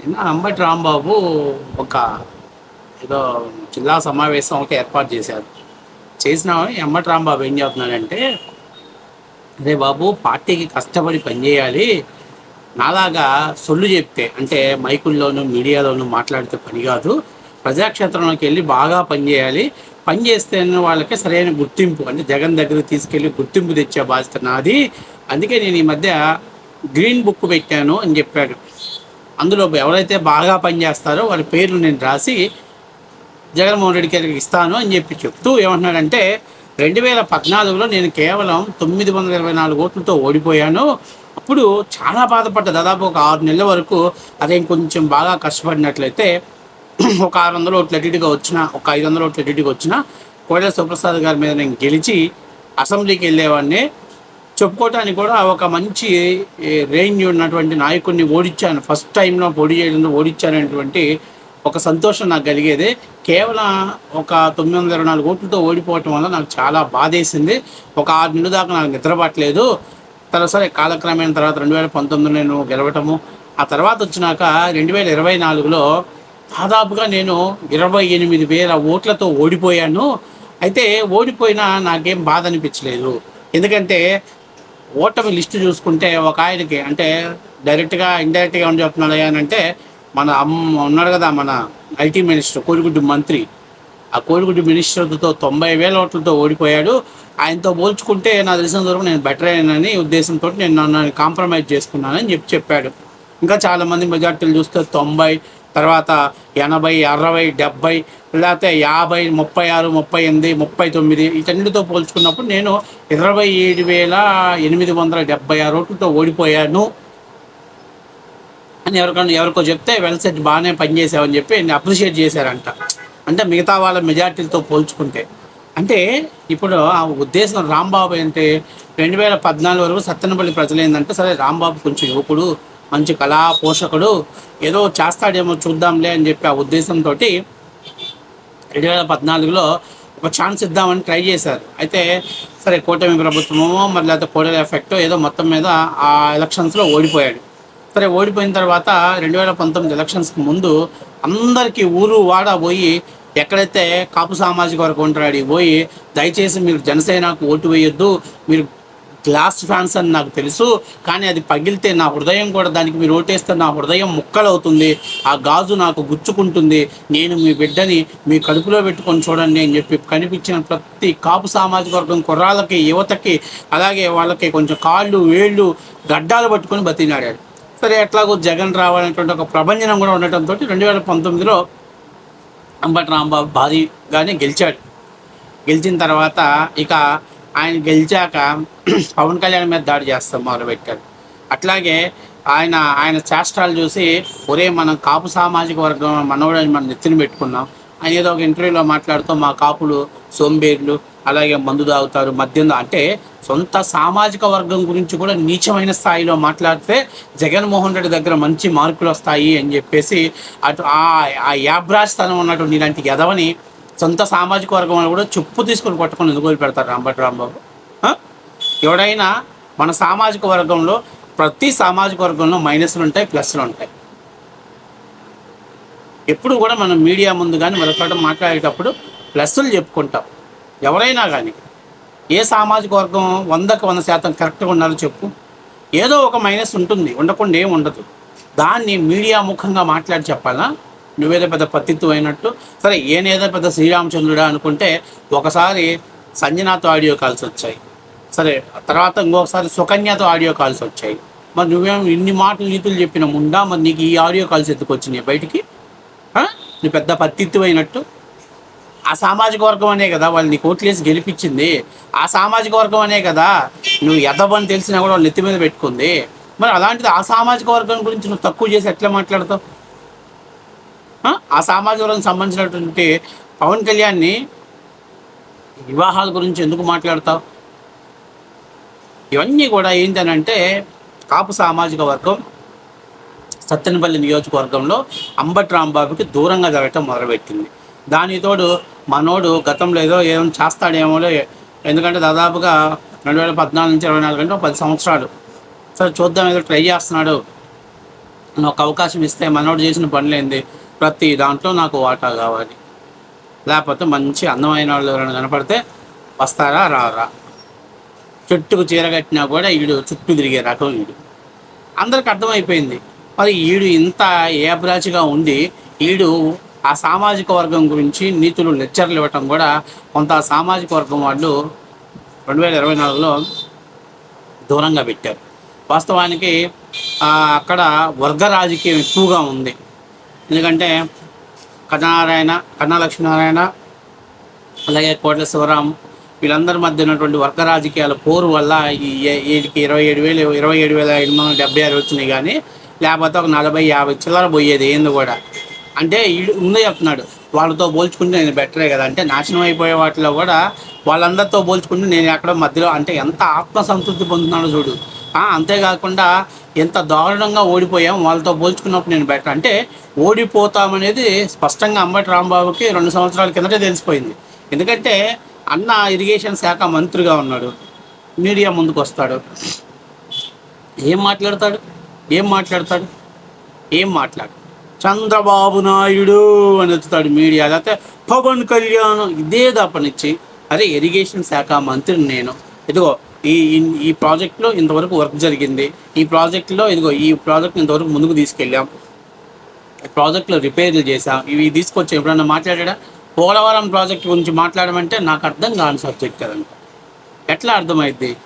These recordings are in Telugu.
నిన్న అంబటి రాంబాబు ఒక ఏదో జిల్లా సమావేశం ఒక ఏర్పాటు చేశారు. చేసిన అంబటి రాంబాబు ఏం చెప్తున్నాడంటే అరే బాబు పార్టీకి కష్టపడి పనిచేయాలి. నాలాగా సొల్లు చెప్తే అంటే మైకుల్లోనూ మీడియాలోనూ మాట్లాడితే పని కాదు. ప్రజాక్షేత్రంలోకి వెళ్ళి బాగా పనిచేయాలి. పని చేస్తే వాళ్ళకి సరైన గుర్తింపు అంటే జగన్ దగ్గర తీసుకెళ్ళి గుర్తింపు తెచ్చే బాధ్యత నాది. అందుకే నేను ఈ మధ్య గ్రీన్ బుక్ పెట్టాను అని చెప్పాడు. అందులో ఎవరైతే బాగా పనిచేస్తారో వాళ్ళ పేర్లు నేను రాసి జగన్మోహన్ రెడ్డి గారికి ఇస్తాను అని చెప్పి చెప్తూ ఏమంటున్నాడంటే రెండు వేల పద్నాలుగులో నేను కేవలం తొమ్మిది వందల ఇరవై నాలుగు ఓట్లతో ఓడిపోయాను. అప్పుడు చాలా బాధపడ్డా దాదాపు ఒక ఆరు నెలల వరకు అదే కొంచెం బాగా కష్టపడినట్లయితే ఒక ఆరు వందల ఓట్లు ఎడిటిగా వచ్చిన ఒక ఐదు వందల ఓట్లు ఎడిటిగా వచ్చిన కోడెల సుప్రసాద్ గారి మీద నేను గెలిచి అసెంబ్లీకి వెళ్ళేవాడిని. చెప్పుకోవటానికి కూడా ఒక మంచి రేంజ్ ఉన్నటువంటి నాయకుడిని ఓడించాను ఫస్ట్ టైంలో పోటీ చేయడంలో ఓడించానటువంటి ఒక సంతోషం నాకు కలిగేది. కేవలం ఒక తొమ్మిది వందల ఇరవై నాలుగు ఓట్లతో ఓడిపోవటం వల్ల నాకు చాలా బాధేసింది. ఒక ఆరు నెలల దాకా నాకు నిద్రపట్టలేదు. తర్వాత సరే కాలక్రమేణ తర్వాత రెండు వేల పంతొమ్మిదిలో నేను గెలవటము ఆ తర్వాత వచ్చినాక రెండు వేల ఇరవై నాలుగులో దాదాపుగా నేను ఇరవై ఎనిమిది వేల ఓట్లతో ఓడిపోయాను. అయితే ఓడిపోయినా నాకేం బాధ అనిపించలేదు. ఎందుకంటే ఓటమి లిస్టు చూసుకుంటే ఒక ఆయనకి అంటే డైరెక్ట్గా ఇండైరెక్ట్గా ఏమని చెప్తున్నాడు అని అంటే మన అమ్మ ఉన్నాడు కదా మన ఐటీ మినిస్టర్ కోడిగుడ్డు మంత్రి. ఆ కోడిగుడ్డు మినిస్టర్తో తొంభై వేల ఓట్లతో ఓడిపోయాడు. ఆయనతో పోల్చుకుంటే నా తెలిసిన వరకు నేను బెటర్ అయ్యానని ఉద్దేశంతో నేను నన్ను కాంప్రమైజ్ చేసుకున్నానని చెప్పి చెప్పాడు. ఇంకా చాలామంది మెజార్టీలు చూస్తే తొంభై తర్వాత ఎనభై అరవై డెబ్బై లేకపోతే యాభై ముప్పై ఆరు ముప్పై ఎనిమిది ముప్పై తొమ్మిది వీటన్నిటితో పోల్చుకున్నప్పుడు నేను ఇరవై ఏడు వేల ఎనిమిది వందల డెబ్బై ఆరు ఓట్లతో ఓడిపోయాను. అని ఎవరికన్నా ఎవరికో చెప్తే వెల్ సెట్ బాగానే పనిచేసావని చెప్పి నేను అప్రిషియేట్ చేశారంట. అంటే మిగతా వాళ్ళ మెజార్టీలతో పోల్చుకుంటే. అంటే ఇప్పుడు ఆ ఉద్దేశం రాంబాబు అంటే రెండు వేల పద్నాలుగు వరకు సత్తెనపల్లి ప్రజలు ఏంటంటే సరే రాంబాబు కొంచెం యువకుడు మంచి కళా పోషకుడు. ఏదో చేస్తాడేమో చూద్దాంలే అని చెప్పి ఆ ఉద్దేశంతో రెండు వేల పద్నాలుగులో ఒక ఛాన్స్ ఇద్దామని ట్రై చేశారు. అయితే సరే కూటమి ప్రభుత్వమో మరి లేకపోతే కోడల ఎఫెక్ట్ ఏదో మొత్తం మీద ఆ ఎలక్షన్స్లో ఓడిపోయాడు. సరే ఓడిపోయిన తర్వాత రెండు వేల పంతొమ్మిది ఎలక్షన్స్కి ముందు అందరికీ ఊరు వాడ పోయి ఎక్కడైతే కాపు సామాజిక వర్గం ఉంటాడు పోయి దయచేసి మీరు జనసేనకు ఓటు వేయొద్దు మీరు గ్లాస్ ఫ్యాన్స్ అని నాకు తెలుసు కానీ అది పగిలితే నా హృదయం కూడా దానికి మీరు ఓటేస్తే నా హృదయం ముక్కలవుతుంది ఆ గాజు నాకు గుచ్చుకుంటుంది నేను మీ బిడ్డని మీ కడుపులో పెట్టుకొని చూడండి అని చెప్పి కనిపించిన ప్రతి కాపు సామాజిక వర్గం కుర్రాళ్ళకి యువతకి అలాగే వాళ్ళకి కొంచెం కాళ్ళు వేళ్ళు గడ్డాలు పట్టుకొని బతినాడాడు సరే ఎట్లాగో జగన్ రావాలనేటువంటి ఒక ప్రభంజనం కూడా ఉండటంతో రెండు వేల పంతొమ్మిదిలో అంబటి రాంబాబు భారీగానే గెలిచాడు. గెలిచిన తర్వాత ఇక ఆయన గెలిచాక పవన్ కళ్యాణ్ మీద దాడి చేస్తాం మొదలుపెట్టారు. అట్లాగే ఆయన ఆయన చేష్టాలు చూసి ఒరే మనం కాపు సామాజిక వర్గం మనోడని మనం నెత్తిన పెట్టుకున్నాం. ఆయన ఏదో ఒక ఇంటర్వ్యూలో మాట్లాడుతూ మా కాపులు సోంబేర్లు అలాగే మందు తాగుతారు మద్యం అంటే సొంత సామాజిక వర్గం గురించి కూడా నీచమైన స్థాయిలో మాట్లాడితే జగన్మోహన్ రెడ్డి దగ్గర మంచి మార్కులు వస్తాయి అని చెప్పేసి అటు ఆ ఆ యాబ్రాజ్తనం ఉన్నటువంటి ఇలాంటి ఎదవని సొంత సామాజిక వర్గం వాళ్ళు కూడా చెప్పు తీసుకొని కొట్టుకొని ఎందుకు పెడతారు రాంబటి రాంబాబు? ఎవడైనా మన సామాజిక వర్గంలో ప్రతి సామాజిక వర్గంలో మైనస్లు ఉంటాయి ప్లస్లు ఉంటాయి. ఎప్పుడు కూడా మనం మీడియా ముందు కానీ మరొకటి మాట్లాడేటప్పుడు ప్లస్లు చెప్పుకుంటాం. ఎవరైనా కానీ ఏ సామాజిక వర్గం వందకు వంద శాతం కరెక్ట్గా ఉండాలో చెప్పు. ఏదో ఒక మైనస్ ఉంటుంది ఉండకుండా ఏం ఉండదు. దాన్ని మీడియా ముఖంగా మాట్లాడి చెప్పాలా? నువ్వేదో పెద్ద పత్తిత్తు అయినట్టు. సరే ఏనేదో పెద్ద శ్రీరామచంద్రుడా అనుకుంటే ఒకసారి సంజనాతో ఆడియో కాల్స్ వచ్చాయి. సరే తర్వాత ఇంకొకసారి సుకన్యతో ఆడియో కాల్స్ వచ్చాయి. మరి నువ్వేం ఇన్ని మాటలు నీతులు చెప్పిన ముండా? మరి నీకు ఈ ఆడియో కాల్స్ ఎందుకు వచ్చినాయి బయటికి? నువ్వు పెద్ద పత్తిత్తు అయినట్టు. ఆ సామాజిక వర్గం అనే కదా వాళ్ళు నీకు ఓట్లేసి గెలిపించింది. ఆ సామాజిక వర్గం అనే కదా నువ్వు ఎదవని తెలిసినా కూడా వాళ్ళు నెత్తి మీద పెట్టుకుంది. మరి అలాంటిది ఆ సామాజిక వర్గం గురించి నువ్వు తక్కువ చేసి ఎట్లా మాట్లాడతావు? ఆ? సామాజిక వర్గం సంబంధించినటువంటి పవన్ కళ్యాణ్ని వివాహాల గురించి ఎందుకు మాట్లాడతావు? ఇవన్నీ కూడా ఏంటనంటే కాపు సామాజిక వర్గం సత్తెనపల్లి నియోజకవర్గంలో అంబటి రాంబాబుకి దూరంగా జరగటం మొదలుపెట్టింది. దానితోడు మనోడు గతంలో ఏదో ఏం చేస్తాడేమో ఎందుకంటే దాదాపుగా రెండు వేల పద్నాలుగు నుంచి ఇరవై నాలుగు అంటే పది సంవత్సరాలు. సరే చూద్దాం ఏదో ట్రై చేస్తున్నాడు. ఒక అవకాశం ఇస్తే మనోడు చేసిన పనులేంది? ప్రతి దాంట్లో నాకు వాటా కావాలి. లేకపోతే మంచి అందమైన వాళ్ళు ఎవరైనా కనపడితే వస్తారా రారా? చెట్టుకు చీర కట్టినా కూడా ఈడు చుట్టూ తిరిగే రకం ఈడు. అందరికి అర్థమైపోయింది. మరి ఈడు ఇంత ఏబ్రాచిగా ఉండి ఈడు ఆ సామాజిక వర్గం గురించి నీతులు లెక్చర్లు ఇవ్వటం కూడా కొంత సామాజిక వర్గం వాళ్ళు రెండు వేల ఇరవై నాలుగులో దూరంగా పెట్టారు. వాస్తవానికి అక్కడ వర్గ రాజకీయం ఎక్కువగా ఉంది. ఎందుకంటే కన్నారాయణ కన్నా లక్ష్మీనారాయణ అలాగే కోట్ల శివరాం వీళ్ళందరి మధ్య ఉన్నటువంటి వర్గ రాజకీయాల పోరు వల్ల ఈ ఏ- ఇరవై ఏడు వేలు ఇరవై ఏడు వేల ఐదు వందల డెబ్బై ఆరు వచ్చినాయి కానీ లేకపోతే ఒక నలభై యాభై చిల్లర పోయేది ఏంది కూడా. అంటే వీడు ముందే చెప్తున్నాడు వాళ్ళతో పోల్చుకుంటే నేను బెటరే కదా. అంటే నాశనం అయిపోయే వాటిలో కూడా వాళ్ళందరితో పోల్చుకుంటే నేను ఎక్కడ మధ్యలో అంటే ఎంత ఆత్మసంతృప్తి పొందుతున్నాడో చూడు. అంతేకాకుండా ఎంత దారుణంగా ఓడిపోయాం వాళ్ళతో పోల్చుకున్నప్పుడు నేను బెటర్. అంటే ఓడిపోతామనేది స్పష్టంగా అంబటి రాంబాబుకి రెండు సంవత్సరాల కిందటే తెలిసిపోయింది. ఎందుకంటే అన్న ఇరిగేషన్ శాఖ మంత్రిగా ఉన్నాడు. మీడియా ముందుకు వస్తాడు ఏం మాట్లాడతాడు? ఏం మాట్లాడతాడు? ఏం మాట్లాడు? చంద్రబాబు నాయుడు అని ఎత్తుతాడు మీడియా. లేకపోతే పవన్ కళ్యాణ్ ఇదే దాపనిచ్చి అదే ఇరిగేషన్ శాఖ మంత్రిని నేను. ఇదిగో ఈ ఈ- ప్రాజెక్ట్లో ఇంతవరకు వర్క్ జరిగింది. ఈ ప్రాజెక్ట్లో ఇదిగో ఈ ప్రాజెక్ట్ ఇంతవరకు ముందుకు తీసుకెళ్ళాం. ఈ రిపేర్లు చేసాం ఇవి తీసుకొచ్చి ఎప్పుడన్నా మాట్లాడా పోలవరం ప్రాజెక్ట్ గురించి మాట్లాడమంటే నాకు అర్థం కాని సబ్జెక్ట్ కదంట ఎట్లా అర్థమైద్ది?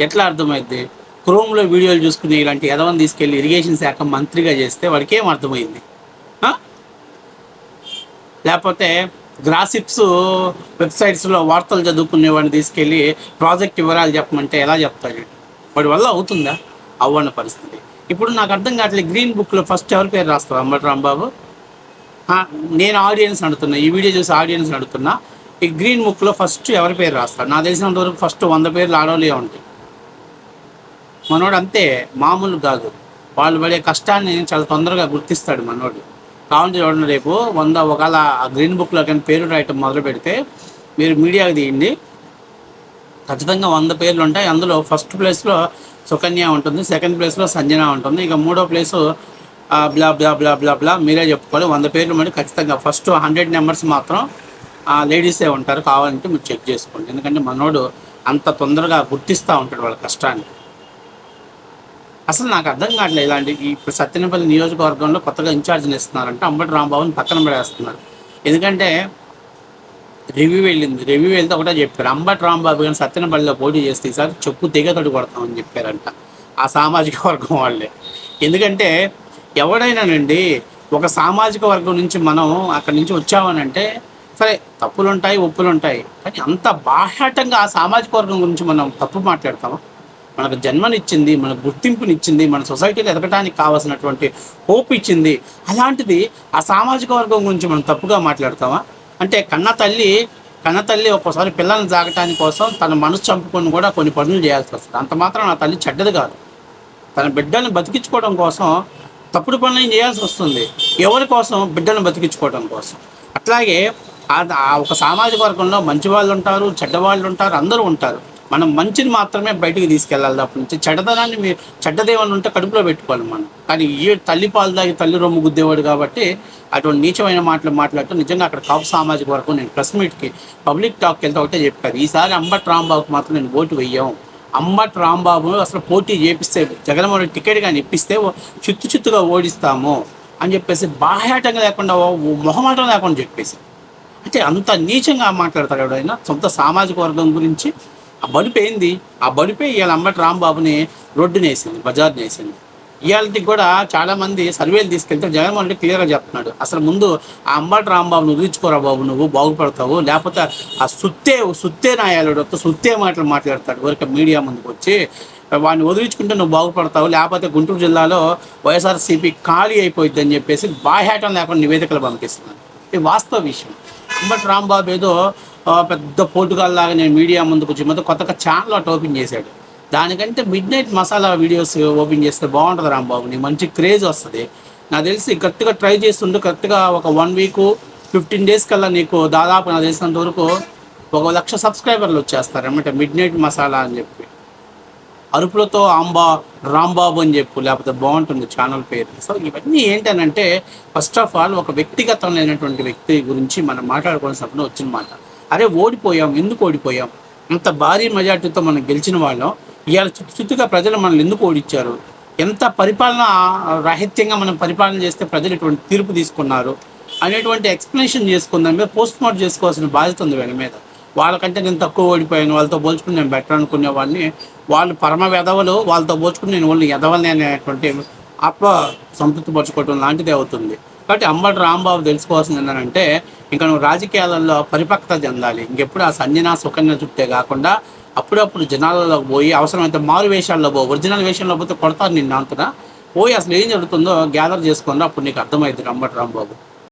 ఎట్లా అర్థమైద్ది? క్రోమ్లో వీడియోలు చూసుకుని ఇలాంటి ఎదవని తీసుకెళ్ళి ఇరిగేషన్ శాఖ మంత్రిగా చేస్తే వాడికి ఏం అర్థమైంది లేకపోతే గ్రాసిప్స్ వెబ్సైట్స్లో వార్తలు చదువుకునే వాడిని తీసుకెళ్ళి ప్రాజెక్ట్ వివరాలు చెప్పమంటే ఎలా చెప్తాడు వాడి వల్ల అవుతుందా? అవ్వని పరిస్థితి. ఇప్పుడు నాకు అర్థం కావట్లేదు గ్రీన్ బుక్లో ఫస్ట్ ఎవరి పేరు రాస్తావు అంబటి రాంబాబు? నేను ఆడియన్స్ అడుగుతున్నా ఈ వీడియో చూసి ఆడియన్స్ అడుగుతున్నా ఈ గ్రీన్ బుక్లో ఫస్ట్ ఎవరి పేరు రాస్తాడు నాకు తెలిసినంత వరకు ఫస్ట్ వంద పేర్లు ఆడవాళ్ళే ఉంటాయి మనోడు అంతే మామూలు కాదు. వాళ్ళు పడే కష్టాన్ని చాలా తొందరగా గుర్తిస్తాడు మనోడు. కావాలంటే చూడండి రేపు వంద ఒకవేళ ఆ గ్రీన్ బుక్లో కానీ పేరు రాయటం మొదలు పెడితే మీరు మీడియాకి తీయండి. ఖచ్చితంగా వంద పేర్లు ఉంటాయి. అందులో ఫస్ట్ ప్లేస్లో సుకన్య ఉంటుంది సెకండ్ ప్లేస్లో సంజన ఉంటుంది. ఇక మూడో ప్లేసు బ్లా బ్లా బ్లా బ్లా బ్లా మీరే చెప్పుకోవాలి. వంద పేర్లు మరి ఖచ్చితంగా ఫస్ట్ హండ్రెడ్ నెంబర్స్ మాత్రం లేడీసే ఉంటారు. కావాలంటే మీరు చెక్ చేసుకోండి. ఎందుకంటే మనోడు అంత తొందరగా గుర్తిస్తూ ఉంటాడు వాళ్ళ కష్టాన్ని. అసలు నాకు అర్థం కావట్లేదు ఇలాంటి ఈ ఇప్పుడు సత్యనపల్లి నియోజకవర్గంలో కొత్తగా ఇన్ఛార్జిని ఇస్తున్నారంటే అంబటి రాంబాబుని పక్కన పడేస్తున్నారు. ఎందుకంటే రివ్యూ వెళ్ళింది. రివ్యూ వెళ్తే ఒకటే చెప్పారు. అంబటి రాంబాబు కానీ సత్యనపల్లిలో పోటీ చేస్తే ఈసారి చెప్పు తెగతడు కొడతామని చెప్పారంట ఆ సామాజిక వర్గం వాళ్ళే. ఎందుకంటే ఎవడైనానండి ఒక సామాజిక వర్గం నుంచి మనం అక్కడి నుంచి వచ్చామనంటే సరే తప్పులు ఉంటాయి ఒప్పులు ఉంటాయి కానీ అంత బాహాటంగా ఆ సామాజిక వర్గం గురించి మనం తప్పు మాట్లాడతాము? మనకు జన్మనిచ్చింది మనకు గుర్తింపునిచ్చింది మన సొసైటీలో ఎదగటానికి కావాల్సినటువంటి హోప్ ఇచ్చింది అలాంటిది ఆ సామాజిక వర్గం గురించి మనం తప్పుగా మాట్లాడతామా? అంటే కన్న తల్లి కన్న తల్లి ఒక్కోసారి పిల్లల్ని జాగటానికి కోసం తన మనసు చంపుకొని కూడా కొన్ని పనులు చేయాల్సి వస్తుంది. అంత మాత్రం నా తల్లి చెడ్డది కాదు. తన బిడ్డల్ని బతికించుకోవడం కోసం తప్పుడు పనులను చేయాల్సి వస్తుంది? ఎవరి కోసం? బిడ్డలను బతికించుకోవడం కోసం. అట్లాగే ఆ- ఒక సామాజిక వర్గంలో మంచి వాళ్ళు ఉంటారు చెడ్డ వాళ్ళు ఉంటారు అందరూ ఉంటారు. మనం మంచిని మాత్రమే బయటికి తీసుకెళ్ళాలి తప్ప నుంచి చెడ్డదనాన్ని మీరు చెడ్డదేమని ఉంటే కడుపులో పెట్టుకోవాలి మనం. కానీ ఈ తల్లి పాలు దాగి తల్లి రొమ్ము గుద్దేవాడు కాబట్టి అటువంటి నీచమైన మాటలు మాట్లాడటం నిజంగా అక్కడ కాపు సామాజిక వర్గం నేను ప్రెస్ మీట్కి పబ్లిక్ టాక్కి వెళ్తే ఒకటే చెప్పారు. ఈసారి అంబట్ రాంబాబుకి మాత్రం నేను ఓటు వెయ్యాం అంబట్ రాంబాబు అసలు పోటీ చేపిస్తే జగన్మోహన్ టికెట్ కానీ ఇప్పిస్తే చిత్తు చిత్తుగా ఓడిస్తాము అని చెప్పేసి బాహ్యాటంగా లేకుండా ఓ మొహమాటం లేకుండా చెప్పేసి. అంటే అంత నీచంగా మాట్లాడతాడు ఎవడైనా సొంత సామాజిక వర్గం గురించి ఆ బడిపే ఏంది? ఆ బడిపే ఇవాళ అంబటి రాంబాబుని రోడ్డునేసింది బజార్నేసింది ఇవాళకి కూడా చాలా మంది సర్వేలు తీసుకెళ్తే జగన్మోహన్ రెడ్డి క్లియర్గా చెప్తున్నాడు. అసలు ముందు ఆ అంబటి రాంబాబును వదిలించుకోరా బాబు నువ్వు? బాగుపడతావు. లేకపోతే ఆ సుత్తే సుత్తే నాయాలుడు సుత్తే మాటలు మాట్లాడతాడు. ఊరికే మీడియా ముందుకు వచ్చి వాడిని వదిలించుకుంటే నువ్వు బాగుపడతావు. లేకపోతే గుంటూరు జిల్లాలో వైఎస్ఆర్సీపీ ఖాళీ అయిపోయింది అని చెప్పేసి బాహ్యాటం లేకుండా నివేదికలు పంపిస్తున్నాను ఇది వాస్తవ విషయం. అంబటి రాంబాబు ఏదో పెద్ద పోటుగాల్లాగా నేను మీడియా ముందుకు వచ్చి మొత్తం కొత్తగా ఛానల్ ఒకటి ఓపెన్ చేశాడు. దానికంటే midnight masala videos open చేస్తే బాగుంటుంది రాంబాబు. నీ మంచి క్రేజ్ వస్తుంది. నాకు తెలిసి కరెక్ట్గా ట్రై చేస్తుంటే కరెక్ట్గా ఒక వన్ వీక్ ఫిఫ్టీన్ డేస్ కల్లా నీకు దాదాపు నాకు తెలిసినంత వరకు ఒక లక్ష సబ్స్క్రైబర్లు వచ్చేస్తారు అనమాట మిడ్ నైట్ మసాలా అని చెప్పి. అరుపులతో ఆంబా రాంబాబు అని చెప్పు లేకపోతే బాగుంటుంది ఛానల్ పేరు. సో ఇవన్నీ ఏంటనంటే ఫస్ట్ ఆఫ్ ఆల్ ఒక వ్యక్తిగతమైనటువంటి వ్యక్తి గురించి మనం మాట్లాడుకోవాల్సినప్పుడు వచ్చిన మాట. అరే ఓడిపోయాం ఎందుకు ఓడిపోయాం? అంత భారీ మెజార్టీతో మనం గెలిచిన వాళ్ళం. ఇవాళ చుట్టు చుట్టుగా ప్రజలు మనల్ని ఎందుకు ఓడించారు? ఎంత పరిపాలన రాహిత్యంగా మనం పరిపాలన చేస్తే ప్రజలు ఇటువంటి తీర్పు తీసుకున్నారు? అనేటువంటి ఎక్స్ప్లెనేషన్ చేసుకుందాం మీద పోస్ట్ మార్టం చేసుకోవాల్సిన బాధ్యత ఉంది వీళ్ళ మీద. వాళ్ళకంటే నేను తక్కువ ఓడిపోయాను వాళ్ళతో పోల్చుకుని నేను బెటర్ అనుకునే వాడిని వాళ్ళు పరమ వెధవలు వాళ్ళతో పోల్చుకుని నేను వాళ్ళు ఎదవని అనేటువంటి అప్ప సంతృప్తి పరచుకోవటం లాంటిది అవుతుంది. కాబట్టి అంబటి రాంబాబు తెలుసుకోవాల్సింది ఏంటంటే ఇంకా నువ్వు రాజకీయాలలో పరిపక్వత చెందాలి. ఇంకెప్పుడు ఆ సంజన సుకన్య చుట్టే కాకుండా అప్పుడప్పుడు జనాలలో పోయి అవసరమైతే మారు వేషాల్లో పో ఒరిజినల్ వేషంలో పోతే కొడతారు నిన్న అంతటా. పోయి అసలు ఏం జరుగుతుందో గ్యాదర్ చేసుకున్నా అప్పుడు నీకు అర్థమైంది అంబటి రాంబాబు.